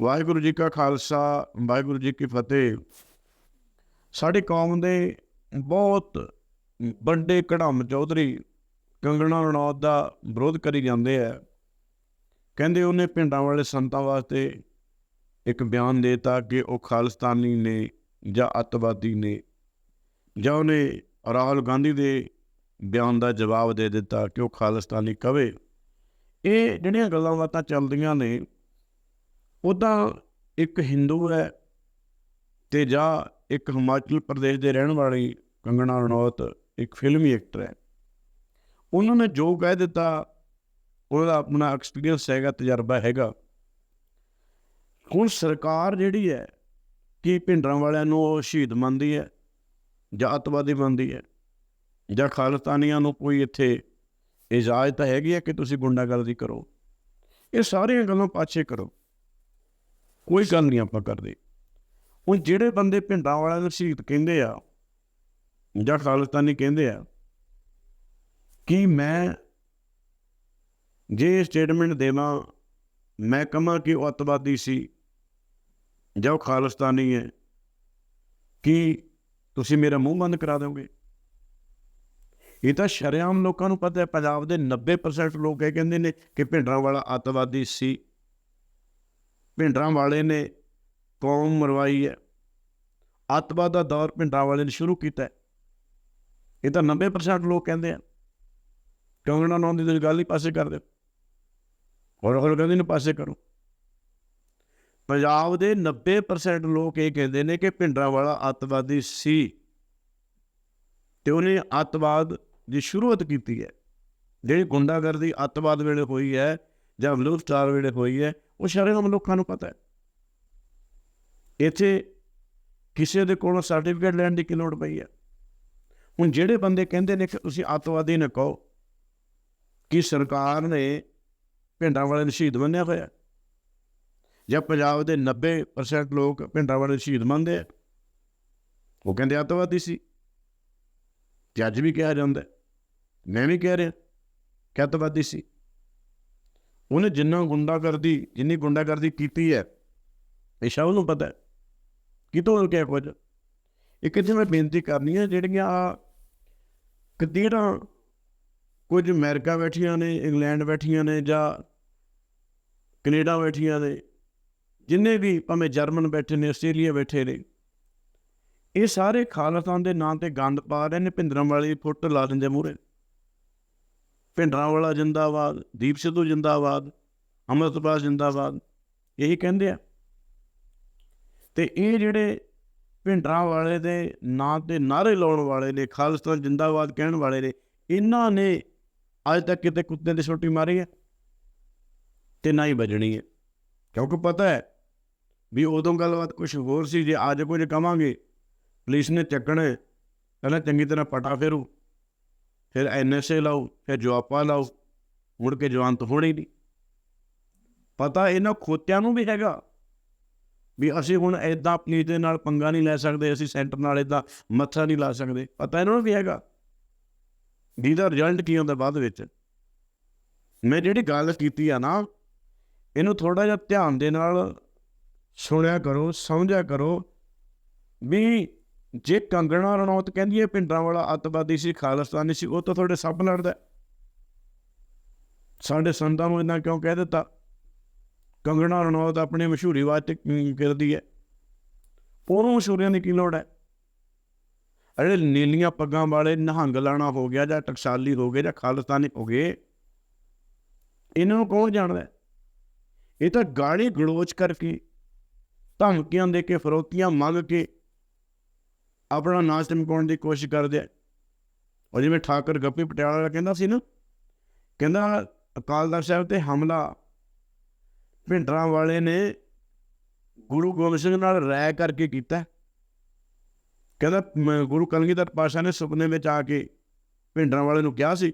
ਵਾਹਿਗੁਰੂ ਜੀ ਕਾ ਖਾਲਸਾ, ਵਾਹਿਗੁਰੂ ਜੀ ਕੀ ਫਤਿਹ। ਸਾਡੀ ਕੌਮ ਦੇ ਬਹੁਤ ਵੱਡੇ ਕੜਮ ਚੌਧਰੀ ਕੰਗਣਾ ਰਣੌਤ ਦਾ ਵਿਰੋਧ ਕਰੀ ਜਾਂਦੇ ਆ। ਕਹਿੰਦੇ ਉਹਨੇ ਪਿੰਡਾਂ ਵਾਲੇ ਸੰਤਾਂ ਵਾਸਤੇ ਇੱਕ ਬਿਆਨ ਦੇਤਾ ਕਿ ਉਹ ਖਾਲਿਸਤਾਨੀ ਨੇ ਜਾਂ ਅੱਤਵਾਦੀ ਨੇ। ਜਾਂ ਉਹਨੇ ਰਾਹੁਲ ਗਾਂਧੀ ਦੇ ਬਿਆਨ ਦਾ ਜਵਾਬ ਦੇ ਦਿੱਤਾ ਕਿ ਉਹ ਖਾਲਿਸਤਾਨੀ ਕਵੇ। ਇਹ ਜਿਹੜੀਆਂ ਗੱਲਾਂ ਬਾਤਾਂ ਚੱਲਦੀਆਂ ਨੇ ਉਹਦਾ ਇੱਕ ਹਿੰਦੂ ਹੈ ਤੇ ਜਾਂ ਇੱਕ ਹਿਮਾਚਲ ਪ੍ਰਦੇਸ਼ ਦੇ ਰਹਿਣ ਵਾਲੀ ਕੰਗਣਾ ਰਣੌਤ ਇੱਕ ਫਿਲਮੀ ਐਕਟਰ ਹੈ। ਉਹਨਾਂ ਨੇ ਜੋ ਕਹਿ ਦਿੱਤਾ, ਉਹਦਾ ਆਪਣਾ ਐਕਸਪੀਰੀਅੰਸ ਹੈਗਾ, ਤਜਰਬਾ ਹੈਗਾ। ਹੁਣ ਸਰਕਾਰ ਜਿਹੜੀ ਹੈ, ਕੀ ਭਿੰਡਰਾਂ ਵਾਲਿਆਂ ਨੂੰ ਉਹ ਸ਼ਹੀਦ ਮੰਨਦੀ ਹੈ ਜਾਂ ਅੱਤਵਾਦੀ ਮੰਨਦੀ ਹੈ? ਜਾਂ ਖਾਲਿਸਤਾਨੀਆਂ ਨੂੰ ਕੋਈ ਇੱਥੇ ਇਜਾਜ਼ਤ ਹੈਗੀ ਹੈ ਕਿ ਤੁਸੀਂ ਗੁੰਡਾਗਰਦੀ ਕਰੋ? ਇਹ ਸਾਰੀਆਂ ਗੱਲਾਂ ਪਾਛੇ ਕਰੋ। ਕੋਈ ਗੱਲ ਨਹੀਂ ਆਪਾਂ ਕਰਦੇ। ਹੁਣ ਜਿਹੜੇ ਬੰਦੇ ਪਿੰਡਾਂ ਵਾਲਿਆਂ ਨੂੰ ਸ਼ਹੀਦ ਕਹਿੰਦੇ ਆ, ਜਾਂ ਖਾਲਿਸਤਾਨੀ ਕਹਿੰਦੇ ਆ, ਕਿ ਮੈਂ ਜੇ ਸਟੇਟਮੈਂਟ ਦੇਵਾਂ, ਮੈਂ ਕਹਾਂ ਕਿ ਉਹ ਅੱਤਵਾਦੀ ਸੀ, ਜਾਂ ਉਹ ਖਾਲਿਸਤਾਨੀ ਹੈ, ਕਿ ਤੁਸੀਂ ਮੇਰਾ ਮੂੰਹ ਬੰਦ ਕਰਾ ਦਿਓਗੇ? ਇਹ ਤਾਂ ਸ਼ਰੇਆਮ ਲੋਕਾਂ ਨੂੰ ਪਤਾ ਹੈ, ਪੰਜਾਬ ਦੇ 90% ਲੋਕ ਇਹ ਕਹਿੰਦੇ ਨੇ ਕਿ ਭਿੰਡਰਾਂ ਵਾਲਾ ਅੱਤਵਾਦੀ ਸੀ। ਭਿੰਡਰਾਂ ਵਾਲੇ ਨੇ ਕੌਮ ਮਰਵਾਈ ਹੈ। ਅੱਤਵਾਦ ਦਾ ਦੌਰ ਭਿੰਡਰਾਂ ਵਾਲੇ ਨੇ ਸ਼ੁਰੂ ਕੀਤਾ ਹੈ। ਇਹ ਤਾਂ 90% ਲੋਕ ਕਹਿੰਦੇ ਆ ਕੰਗਣਾ ਰਣੌਤ ਦੀ ਤੁਸੀਂ ਗੱਲ ਹੀ ਪਾਸੇ ਕਰ ਦਿਓ। ਹੋਰ ਹੋਰ ਕਹਿੰਦੇ ਨੇ ਪਾਸੇ ਕਰੋ। ਪੰਜਾਬ ਦੇ 90% ਲੋਕ ਇਹ ਕਹਿੰਦੇ ਨੇ ਕਿ ਭਿੰਡਰਾਂ ਵਾਲਾ ਅੱਤਵਾਦੀ ਸੀ ਤੇ ਉਹਨੇ ਅੱਤਵਾਦ ਦੀ ਸ਼ੁਰੂਆਤ ਕੀਤੀ ਹੈ। ਜਿਹੜੀ ਗੁੰਡਾਗਰਦੀ ਅੱਤਵਾਦ ਵੇਲੇ ਹੋਈ ਹੈ ਜਾਂ ਬਲੂ ਸਟਾਰ ਵੇਲੇ ਹੋਈ ਹੈ, ਉਹ ਸ਼ਰੇਆਮ ਲੋਕਾਂ ਨੂੰ ਪਤਾ ਹੈ। ਇੱਥੇ ਕਿਸੇ ਦੇ ਕੋਲੋਂ ਸਰਟੀਫਿਕੇਟ ਲੈਣ ਦੀ ਕੀ ਲੋੜ ਪਈ ਹੈ? ਹੁਣ ਜਿਹੜੇ ਬੰਦੇ ਕਹਿੰਦੇ ਨੇ ਕਿ ਤੁਸੀਂ ਅੱਤਵਾਦੀ ਨਾ ਕਹੋ, ਕਿ ਸਰਕਾਰ ਨੇ ਪਿੰਡਾਂ ਵਾਲੇ ਨੂੰ ਸ਼ਹੀਦ ਮੰਨਿਆ ਹੋਇਆ? ਜਾਂ ਪੰਜਾਬ ਦੇ 90% ਲੋਕ ਪਿੰਡਾਂ ਵਾਲੇ ਸ਼ਹੀਦ ਮੰਨਦੇ ਆ? ਉਹ ਕਹਿੰਦੇ ਅੱਤਵਾਦੀ ਸੀ। ਤੇ ਅੱਜ ਵੀ ਕਿਹਾ ਜਾਂਦਾ ਮੈਂ ਵੀ ਕਹਿ ਰਿਹਾ ਕਿ ਅੱਤਵਾਦੀ ਸੀ। ਉਹਨੇ ਜਿੰਨਾ ਗੁੰਡਾਗਰਦੀ, ਜਿੰਨੀ ਗੁੰਡਾਗਰਦੀ ਕੀਤੀ ਹੈ, ਇਹ ਸਭ ਨੂੰ ਪਤਾ ਹੈ। ਕਿਤੋਂ ਕਿਹਾ ਕੁਝ? ਇੱਕ ਇੱਥੇ ਮੈਂ ਬੇਨਤੀ ਕਰਨੀ ਹੈ, ਜਿਹੜੀਆਂ ਕਤੀਰਾਂ ਕੁਝ ਅਮਰੀਕਾ ਬੈਠੀਆਂ ਨੇ, ਇੰਗਲੈਂਡ ਬੈਠੀਆਂ ਨੇ, ਜਾਂ ਕੈਨੇਡਾ ਬੈਠੀਆਂ ਨੇ, ਜਿੰਨੇ ਵੀ ਭਾਵੇਂ ਜਰਮਨ ਬੈਠੇ ਨੇ, ਆਸਟ੍ਰੇਲੀਆ ਬੈਠੇ ਨੇ, ਇਹ ਸਾਰੇ ਖਾਲਿਸਤਾਨ ਦੇ ਨਾਂ ਤੇ ਗੰਦ ਪਾ ਰਹੇ ਨੇ, ਭਿੰਦਰਾਂ ਵਾਲੀ ਫੁੱਟ ਲਾ ਦਿੰਦੇ ਮੂਰੇ ਭਿੰਡਰਾਂ ਵਾਲਾ ਜਿੰਦਾਬਾਦ ਦੀਪ ਸਿੱਧੂ ਜਿੰਦਾਬਾਦ, ਅੰਮ੍ਰਿਤਪਾਲ ਜਿੰਦਾਬਾਦ, ਇਹੀ ਕਹਿੰਦੇ ਆ। ਤੇ ਇਹ ਜਿਹੜੇ ਭਿੰਡਰਾਂ ਵਾਲੇ ਦੇ ਨਾਂ ਤੇ ਨਾਰੇ ਲਾਉਣ ਵਾਲੇ ਨੇ ਖਾਲਸਤਾਨ ਜਿੰਦਾਬਾਦ ਕਹਿਣ ਵਾਲੇ ਨੇ, ਇਹਨਾਂ ਨੇ ਅੱਜ ਤੱਕ ਕਿਤੇ ਕੁੱਤੇ ਦੀ ਛੋਟੀ ਮਾਰੀ ਹੈ ਤੇ ਨਾ ਹੀ ਵੱਜਣੀ ਹੈ ਕਿਉਂਕਿ ਪਤਾ ਹੈ ਵੀ ਉਦੋਂ ਗੱਲਬਾਤ ਕੁਝ ਹੋਰ ਸੀ, ਜੇ ਅੱਜ ਕੁਝ ਕਵਾਂਗੇ, ਪੁਲਿਸ ਨੇ ਚੱਕਣੇ, ਪਹਿਲਾਂ ਚੰਗੀ ਤਰ੍ਹਾਂ ਪਟਾ ਫੇਰੂ। ਫਿਰ ਐਨਐਸਏ ਲਾਓ ਫਿਰ ਜਵਾਪਾ ਲਾਓ, ਮੁੜ ਕੇ ਜਵਾਨ ਤਾਂ ਹੋਣੀ ਨਹੀਂ। ਪਤਾ ਇਹਨਾਂ ਖੋਤਿਆਂ ਨੂੰ ਵੀ ਹੈਗਾ ਵੀ ਅਸੀਂ ਹੁਣ ਐਦਾਂ ਪੁਲਿਸ ਦੇ ਨਾਲ ਪੰਗਾ ਨਹੀਂ ਲੈ ਸਕਦੇ, ਅਸੀਂ ਸੈਂਟਰ ਨਾਲ ਐਦਾਂ ਮੱਥਾ ਨਹੀਂ ਲਾ ਸਕਦੇ। ਪਤਾ ਇਹਨਾਂ ਨੂੰ ਵੀ ਹੈਗਾ ਜਿਹਦਾ ਰਿਜ਼ਲਟ ਕੀ ਹੁੰਦਾ ਬਾਅਦ ਵਿੱਚ। ਮੈਂ ਜਿਹੜੀ ਗੱਲ ਕੀਤੀ ਆ ਨਾ, ਇਹਨੂੰ ਥੋੜਾ ਜਿਹਾ ਧਿਆਨ ਦੇ ਨਾਲ ਸੁਣਿਆ ਕਰੋ, ਸਮਝਿਆ ਕਰੋ ਵੀ ਜੇ ਕੰਗਣਾ ਰਣੌਤ ਕਹਿੰਦੀ ਹੈ ਪਿੰਡਾਂ ਵਾਲਾ ਅੱਤਵਾਦੀ ਸੀ, ਖਾਲਿਸਤਾਨੀ ਸੀ, ਉਹ ਤਾਂ ਤੁਹਾਡੇ ਸੱਪ ਲੜਦਾ ਸਾਡੇ ਸੰਤਾਂ ਨੂੰ ਇੰਨਾ ਕਿਉਂ ਕਹਿ ਦਿੱਤਾ? ਕੰਗਣਾ ਰਣੌਤ ਆਪਣੇ ਮਸ਼ਹੂਰੀ ਵਾਸਤੇ ਕੀ ਕਰਦੀ ਹੈ? ਉਹਨੂੰ ਮਸ਼ਹੂਰੀਆਂ ਦੀ ਕੀ ਲੋੜ ਹੈ? ਅਰੇ ਨੀਲੀਆਂ ਪੱਗਾਂ ਵਾਲੇ ਨਹੰਗ ਲਾਣਾ ਹੋ ਗਿਆ ਜਾਂ ਟਕਸਾਲੀ ਹੋ ਗਏ ਜਾਂ ਖਾਲਿਸਤਾਨੀ ਹੋ ਗਏ, ਇਹਨਾਂ ਨੂੰ ਕੌਣ ਜਾਣਦਾ ਇਹ ਤਾਂ ਗਾਲੀ ਗਲੋਚ ਕਰਕੇ ਧਮਕੀਆਂ ਦੇ ਕੇ, ਫਰੋਤੀਆਂ ਮੰਗ ਕੇ ਆਪਣਾ ਨਾਚ ਚਮਕਾਉਣ ਦੀ ਕੋਸ਼ਿਸ਼ ਕਰਦੇ ਆ। ਉਹ ਜਿਵੇਂ ਠਾਕਰ ਗੱਪੀ ਪਟਿਆਲਾ ਵਾਲਾ ਕਹਿੰਦਾ ਸੀ ਨਾ, ਕਹਿੰਦਾ ਅਕਾਲ ਤਖਤ ਸਾਹਿਬ ਤੇ ਹਮਲਾ। ਭਿੰਡਰਾਂ ਵਾਲੇ ਨੇ ਗੁਰੂ ਗੋਬਿੰਦ ਸਿੰਘ ਨਾਲ ਰਾਇ ਕਰਕੇ ਕੀਤਾ। ਕਹਿੰਦਾ, ਮ- ਗੁਰੂ ਕਲਗੀਧਰ ਪਾਸ਼ਾ ਨੇ ਸੁਪਨੇ ਵਿੱਚ ਆ ਕੇ ਭਿੰਡਰਾਂ ਵਾਲੇ ਨੂੰ ਕਿਹਾ ਸੀ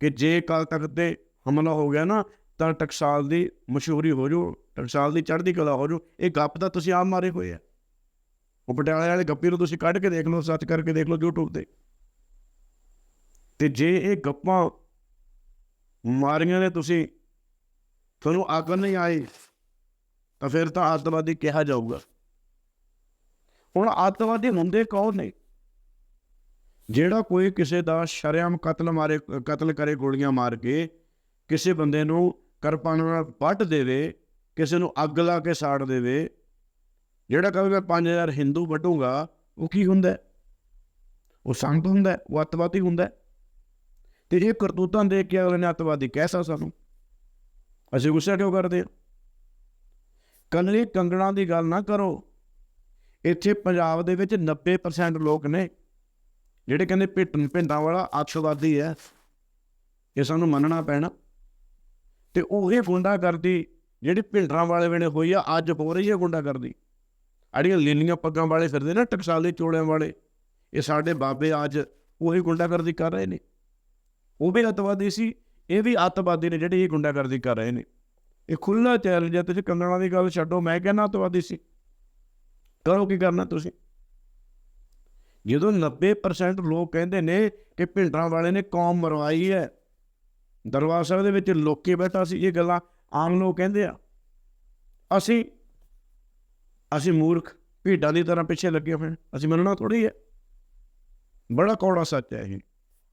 ਕਿ ਜੇ ਅਕਾਲ ਤਖਤ ਤੇ ਹਮਲਾ ਹੋ ਗਿਆ ਨਾ, ਤਾਂ ਟਕਸਾਲ ਦੀ ਮਸ਼ਹੂਰੀ ਹੋ ਜੂ ਟਕਸਾਲ ਦੀ ਚੜ੍ਹਦੀ ਕਲਾ ਹੋ ਜੂ ਇਹ ਗੱਪ ਤਾਂ ਤੁਸੀਂ ਆਪ ਮਾਰੇ ਹੋਏ ਆ। ਉਹ ਪਟਿਆਲੇ ਵਾਲੇ ਗੱਪੀ ਨੂੰ ਤੁਸੀਂ ਕੱਢ ਕੇ ਦੇਖ ਲਓ, ਸਰਚ ਕਰਕੇ ਦੇਖ ਲਓ YouTube ਤੇ। ਤੇ ਜੇ ਇਹ ਗੱਪਾਂ ਮਾਰੀਆਂ ਨੇ ਤੁਸੀਂ, ਤੁਹਾਨੂੰ ਅਕਲ ਨਹੀਂ ਆਈ, ਤਾਂ ਫਿਰ ਤਾਂ ਅੱਤਵਾਦੀ ਕਿਹਾ ਜਾਊਗਾ। ਹੁਣ ਅੱਤਵਾਦੀ ਹੁੰਦੇ ਕੌਣ ਨੇ? ਜਿਹੜਾ ਕੋਈ ਕਿਸੇ ਦਾ ਸ਼ਰੇਆਮ ਕਤਲ ਮਾਰੇ, ਕਤਲ ਕਰੇ ਗੋਲੀਆਂ ਮਾਰ ਕੇ ਕਿਸੇ ਬੰਦੇ ਨੂੰ ਕਰਪਾਨ ਨਾਲ ਵੱਟ ਦੇਵੇ, ਕਿਸੇ ਨੂੰ ਅੱਗ ਲਾ ਕੇ ਸਾੜ ਦੇਵੇ ਜਿਹੜਾ ਕਹੇ ਮੈਂ 5000 ਹਿੰਦੂ ਵੱਢੂਗਾ ਉਹ ਕੀ ਹੁੰਦਾ? ਉਹ ਸੰਗਤ ਹੁੰਦਾ, ਉਹ ਅੱਤਵਾਦੀ ਹੁੰਦਾ। ਹੈ। ਤੇ ਇਹ ਕਰਤੂਤਾਂ ਦੇਖ ਕੇ ਅਗਲੇ ਨੇ ਅੱਤਵਾਦੀ ਕਹਿਸਾ ਸਾਨੂੰ। ਅਸੀਂ ਗੁੱਸਾ ਕਿਉਂ ਕਰਦੇ ਹਾਂ? ਕੰਨਲੀ ਕੰਗਣਾ ਦੀ ਗੱਲ ਨਾ ਕਰੋ। ਇੱਥੇ ਪੰਜਾਬ ਦੇ ਵਿੱਚ 90% ਲੋਕ ਨੇ, ਜਿਹੜੇ ਕਹਿੰਦੇ ਪਿੰਡ ਪਿੰਡਾਂ ਵਾਲਾ ਅੱਤਵਾਦੀ ਹੈ। ਇਹ ਸਾਨੂੰ ਮੰਨਣਾ ਪੈਣਾ। ਤੇ ਉਹ ਇਹ ਗੁੰਡਾ ਕਰਦੀ ਜਿਹੜੀ ਪਿੰਡਾਂ ਵਾਲੇ ਵੇਲੇ ਹੋਈ ਆ, ਅੱਜ ਹੋ ਰਹੀ ਹੈ ਗੁੰਡਾ ਕਰਦੀ ਅੜੀਆਂ ਲੀਲੀਆਂ ਪੱਗਾਂ ਵਾਲੇ ਫਿਰਦੇ ਨਾ ਟਕਸਾਲੇ ਚੋਲਿਆਂ ਵਾਲੇ। ਇਹ ਸਾਡੇ ਬਾਬੇ ਅੱਜ ਉਹੀ ਗੁੰਡਾਗਰਦੀ ਕਰ ਰਹੇ ਨੇ। ਉਹ ਵੀ ਅੱਤਵਾਦੀ ਸੀ, ਇਹ ਵੀ ਅੱਤਵਾਦੀ ਨੇ ਜਿਹੜੇ ਇਹ ਗੁੰਡਾਗਰਦੀ ਕਰ ਰਹੇ ਨੇ। ਇਹ ਖੁੱਲਾ ਚੈਲੰਜ ਹੈ, ਤੁਸੀਂ ਕੰਗਣਾ ਦੀ ਗੱਲ ਛੱਡੋ, ਮੈਂ ਕਹਿੰਦਾ ਅੱਤਵਾਦੀ ਸੀ। ਕਰੋ ਕੀ ਕਰਨਾ ਤੁਸੀਂ? ਜਦੋਂ 90% ਲੋਕ ਕਹਿੰਦੇ ਨੇ ਕਿ ਭਿੰਡਰਾਂ ਵਾਲੇ ਨੇ ਕੌਮ ਮਰਵਾਈ ਹੈ, ਦਰਬਾਰ ਸਾਹਿਬ ਦੇ ਵਿੱਚ ਲੋਕੇ ਬੈਠਾ ਸੀ, ਇਹ ਗੱਲਾਂ ਆਮ ਲੋਕ ਕਹਿੰਦੇ ਆ। ਅਸੀਂ ਅਸੀਂ ਮੂਰਖ ਭੀਡਾਂ ਦੀ ਤਰ੍ਹਾਂ ਪਿੱਛੇ ਲੱਗੇ ਹੋਏ ਹਾਂ। ਅਸੀਂ ਮੰਨਣਾ ਥੋੜੀ ਹੈ। ਬੜਾ ਕੌੜਾ ਸੱਚ ਹੈ ਇਹ।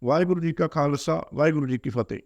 ਵਾਹਿਗੁਰੂ ਜੀ ਕਾ ਖਾਲਸਾ, ਵਾਹਿਗੁਰੂ ਜੀ ਕੀ ਫਤਿਹ।